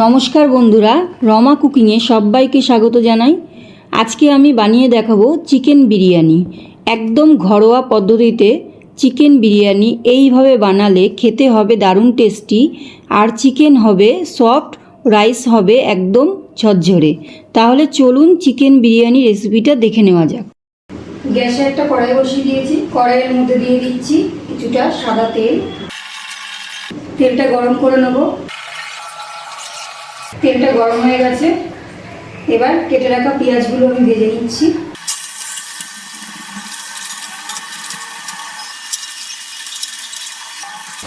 নমস্কার বন্ধুরা, রমা কুকিংয়ে সবাইকে স্বাগত জানাই। আজকে আমি বানিয়ে দেখাবো চিকেন বিরিয়ানি। একদম ঘরোয়া পদ্ধতিতে চিকেন বিরিয়ানি এইভাবে বানালে খেতে হবে দারুণ টেস্টি, আর চিকেন হবে সফট, রাইস হবে একদম ঝরঝরে। তাহলে চলুন চিকেন বিরিয়ানি রেসিপিটা দেখে নেওয়া যাক। গ্যাসে একটা কড়াই বসিয়ে দিয়েছি। কড়াইয়ের মধ্যে দিয়ে দিচ্ছি কিছুটা সাদা তেল। তেলটা গরম করে নেব। তেলটা গরম হয়ে গেছে। এবার কেটে রাখা পেঁয়াজগুলো আমি ভেজে নিচ্ছি।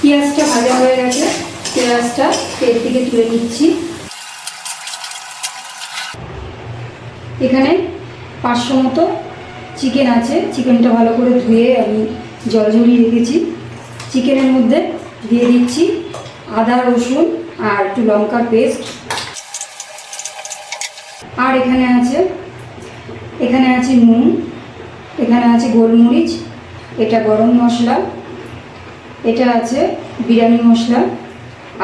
পেঁয়াজটা ভাজা হয়ে গেছে। পেঁয়াজটা তেল থেকে তুলে নিচ্ছি। এখানে পাঁচশো মতো চিকেন আছে। চিকেনটা ভালো করে ধুয়ে আমি জল ঝরিয়ে রেখেছি। চিকেনের মধ্যে দিয়ে দিচ্ছি আদা, রসুন আর একটু লঙ্কার পেস্ট আর এখানে আছে এখানে আছে নুন, এখানে আছে গোলমরিচ, এটা গরম মশলা, এটা আছে বিরিয়ানি মশলা,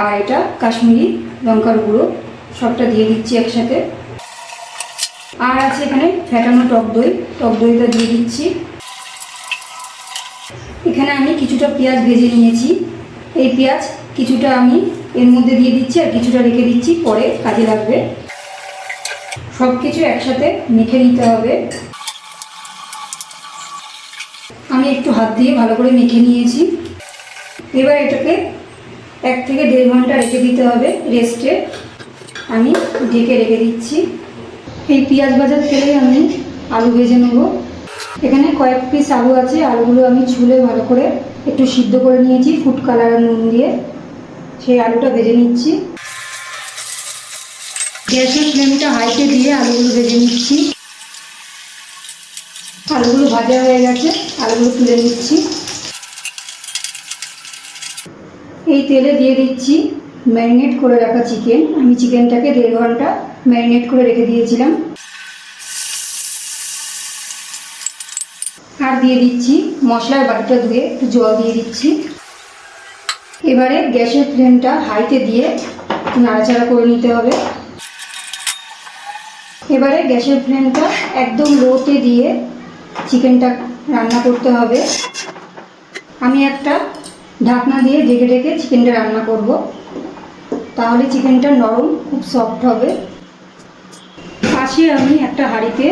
আর এটা কাশ্মীরি লঙ্কার গুঁড়ো, সবটা দিয়ে দিচ্ছি একসাথে। আর আছে এখানে ফ্যাটানো টক দই, টক দইটা দিয়ে দিচ্ছি। এখানে আমি কিছুটা পেঁয়াজ ভেজে নিয়েছি। এই পেঁয়াজ কিছুটা আমি এর মধ্যে দিয়ে দিচ্ছি আর কিছুটা রেখে দিচ্ছি, পরে কাজে লাগবে। সব কিছু একসাথে মেখে নিতে হবে। আমি একটু হাত দিয়ে ভালো করে মেখে নিয়েছি। এবার এটাকে এক থেকে দেড় ঘণ্টা রেখে দিতে হবে রেস্টে আমি ঢেকে রেখে দিচ্ছি। এই পেঁয়াজ ভাজার তেলে আমি আলু ভেজে নেব। এখানে কয়েক পিস আলু আছে, আলুগুলো আমি ছুলে ভালো করে একটু সিদ্ধ করে নিয়েছি ফুড কালার নুন দিয়ে। সেই আলুটা ভেজে নিচ্ছি। গ্যাসের ফ্লেমটা হাইতে দিয়ে আলুগুলো ভেজে নিচ্ছি। আলুগুলো ভাজা হয়ে গেছে, আলুগুলো তুলে নিচ্ছি। এই তেলে দিয়ে দিচ্ছি ম্যারিনেট করে রাখা চিকেন। আমি চিকেনটাকে দেড় ঘণ্টা ম্যারিনেট করে রেখে দিয়েছিলাম। আর দিয়ে দিচ্ছি মশলার বাটিটা ধুয়ে একটু জল দিয়ে দিচ্ছি। এবারে গ্যাসের ফ্লেমটা হাইতে দিয়ে নাড়াচাড়া করে নিতে হবে। এবারে গ্যাসের ফ্লেমটা একদম লোতে দিয়ে চিকেনটা রান্না করতে হবে। আমি একটা ঢাকনা দিয়ে ঢেকে ঢেকে চিকেনটা রান্না করব। তাহলে চিকেনটা নরম, খুব সফট হবে। পাশে আমি একটা হাঁড়িতে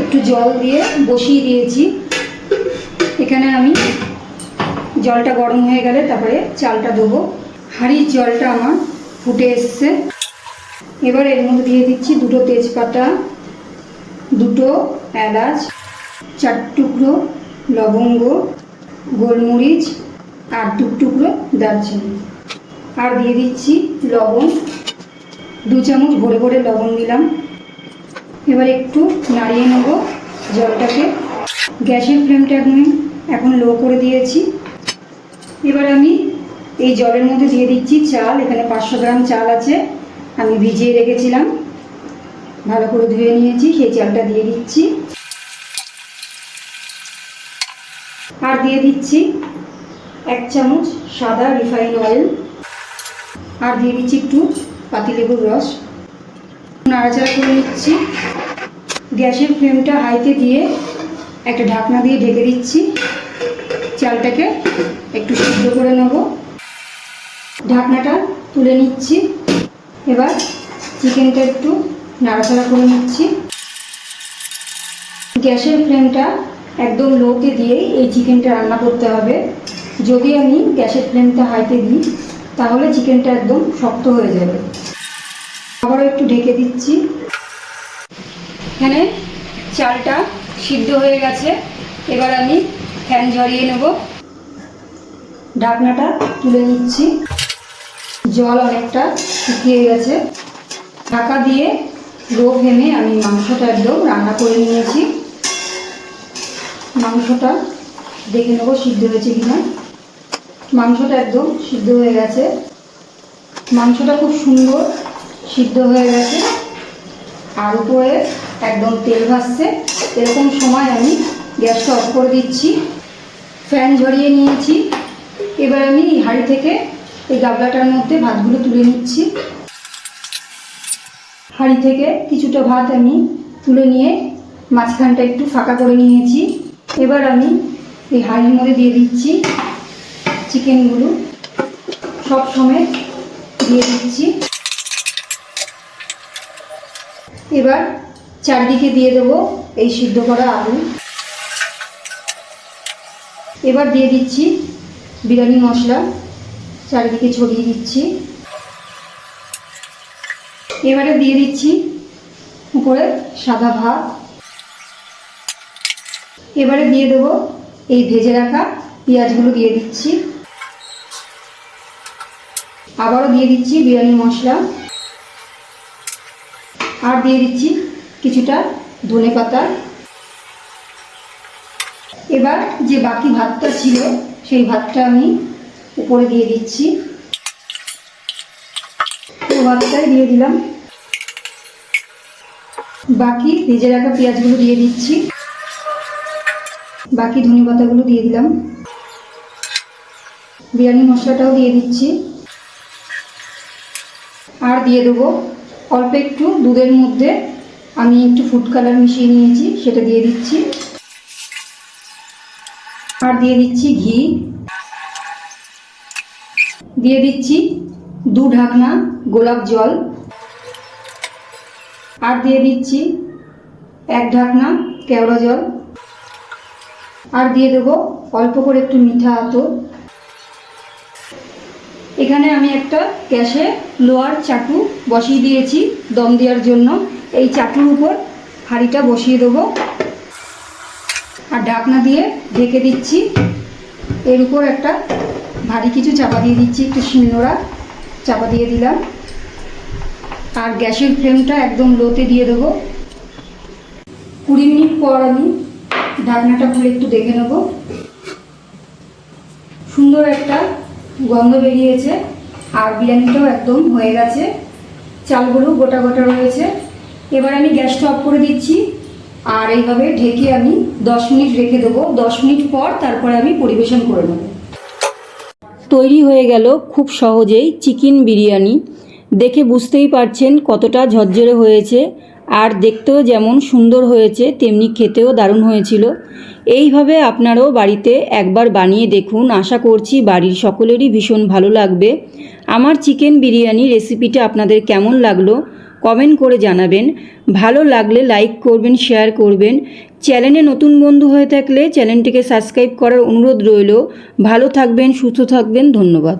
একটু জল দিয়ে বসিয়ে দিয়েছি। এখানে আমি জলটা গরম হয়ে গেলে তারপরে চালটা দেবো হাঁড়ির জলটা আমার ফুটে এসছে। এবার এর মধ্যে দিয়ে দিচ্ছি দুটো তেজপাতা, দুটো এলাচ, চার টুকরো লবঙ্গ, গোলমরিচ আর দু টুকরো দারচিনি। আর দিয়ে দিচ্ছি লবণ। দু চামচ ভরে ভরে লবণ দিলাম। এবার একটু নাড়িয়ে নেব জলটাকে। গ্যাসের ফ্লেমটা এখন এখন লো করে দিয়েছি। এবার আমি এই জলের মধ্যে দিয়ে দিচ্ছি চাল। এখানে পাঁচশো গ্রাম চাল আছে। আমি ভিজিয়ে রেখেছিলাম। ভালো করে ধুয়ে নিয়েছি, সেই চালটা দিয়ে দিচ্ছি। আর দিয়ে দিচ্ছি এক চামচ সাদা রিফাইন অয়েল। আর দিয়ে দিচ্ছি একটু পাতিলেবুর রস। নাড়াচাড়া করে নিচ্ছি। গ্যাসের ফ্লেমটা হাইতে দিয়ে একটা ঢাকনা দিয়ে ঢেকে দিচ্ছি। চালটাকে একটু সিদ্ধ করে নেব। ঢাকনাটা তুলে নিচ্ছি। এবার চিকেনটা একটু নাড়াচাড়া করে নিচ্ছি। গ্যাসের ফ্লেমটা একদম লোতে দিয়েই এই চিকেনটা রান্না করতে হবে। যদি আমি গ্যাসের ফ্লেমটা হাইতে দিই, তাহলে চিকেনটা একদম শক্ত হয়ে যাবে। আবারও একটু ঢেকে দিচ্ছি। এখানে চালটা সিদ্ধ হয়ে গেছে। এবার আমি ফ্যান ঝরিয়ে নেব। ঢাকনাটা তুলে নিচ্ছি। জল অনেকটা শুকিয়ে গেছে। ঢাকা দিয়ে লো ফ্লেমে আমি মাংসটা একদম রান্না করে নিয়েছি। মাংসটা দেখে নেব সিদ্ধ হয়েছে কিনা। মাংসটা একদম সিদ্ধ হয়ে গেছে। মাংসটা খুব সুন্দর সিদ্ধ হয়ে গেছে। আর উপরে একদম তেল ভাসছে। এরকম সময় আমি গ্যাসটা অফ করে দিচ্ছি। ফ্যান ঝরিয়ে নিয়েছি। এবার আমি হাঁড়ি থেকে এই গাবলাটার মধ্যে ভাতগুলো তুলে নিচ্ছি। হাঁড়ি থেকে কিছুটা ভাত আমি তুলে নিয়ে মাঝখানটা একটু ফাঁকা করে নিয়েছি। এবার আমি এই হাঁড়ির মধ্যে দিয়ে দিচ্ছি চিকেনগুলো। সব সময় দিয়ে দিচ্ছি। এবার চারদিকে দিয়ে দেবো এই সিদ্ধ করা আলু। এবার দিয়ে দিচ্ছি বিরিয়ানি মশলা। চারিদিকে ছড়িয়ে দিচ্ছি। এবারে দিয়ে দিচ্ছি উপরে সাদা ভাত। এবারে দিয়ে দেবো এই ভেজে রাখা পেঁয়াজগুলো দিয়ে দিচ্ছি। আবারও দিয়ে দিচ্ছি বিরিয়ানি মশলা। আর দিয়ে দিচ্ছি কিছুটা ধনে পাতা। এবার যে বাকি ভাতটা ছিল, সেই ভাতটা আমি উপরে দিয়ে দিচ্ছি। ভাতটাই দিয়ে দিলাম। বাকি ভেজে রাখা পেঁয়াজগুলো দিয়ে দিচ্ছি। বাকি ধনে পাতাগুলো দিয়ে দিলাম। বিরিয়ানি মশলাটাও দিয়ে দিচ্ছি। আর দিয়ে দেবো অল্প একটু দুধের মধ্যে আমি একটু ফুড কালার মিশিয়ে নিয়েছি, সেটা দিয়ে দিচ্ছি। আর দিয়ে দিচ্ছি ঘি। দিয়ে দিচ্ছি দু ঢাকনা গোলাপ জল। আর দিয়ে দিচ্ছি এক ঢাকনা কেওড়া জল। আর দিয়ে দেবো অল্প করে একটু মিঠা আতর। এখানে আমি একটা গ্যাসে লোয়ার চাটু বসিয়ে দিয়েছি দম দেওয়ার জন্য। এই চাটুর উপর হাঁড়িটা বসিয়ে দেবো। আর ঢাকনা দিয়ে ঢেকে দিচ্ছি। এর উপর একটা ভারী কিছু চাপা দিয়ে দিচ্ছি, একটু শিলনোড়া চাপা দিয়ে দিলাম। আর গ্যাসের ফ্লেমটা একদম লোতে দিয়ে দেবো। কুড়ি মিনিট পর আমি ঢাকনাটা খুলে একটু দেখে নেব। সুন্দর একটা গন্ধ বেরিয়েছে, আর বিরিয়ানিটাও একদম হয়ে গেছে। চালগুলো গোটা গোটা রয়েছে। এবার আমি গ্যাসটা অফ করে দিচ্ছি, আর এইভাবে ঢেকে আমি দশ মিনিট রেখে দেবো। দশ মিনিট পর তারপরে আমি পরিবেশন করে নেব। তৈরি হয়ে গেল খুব সহজেই চিকেন বিরিয়ানি। দেখে বুঝতেই পারছেন কতটা ঝরঝরে হয়েছে, আর দেখতেও যেমন সুন্দর হয়েছে, তেমনি খেতেও দারুণ হয়েছিল। এইভাবে আপনারাও বাড়িতে একবার বানিয়ে দেখুন। আশা করছি বাড়ির সকলেরই ভীষণ ভালো লাগবে। আমার চিকেন বিরিয়ানি রেসিপিটা আপনাদের কেমন লাগল কমেন্ট করে জানাবেন। ভালো লাগলে লাইক করবেন শেয়ার করবেন। চ্যানেলে নতুন বন্ধু হয়ে থাকলে চ্যানেলটিকে সাবস্ক্রাইব করার অনুরোধ রইল। ভালো থাকবেন, সুস্থ থাকবেন, ধন্যবাদ।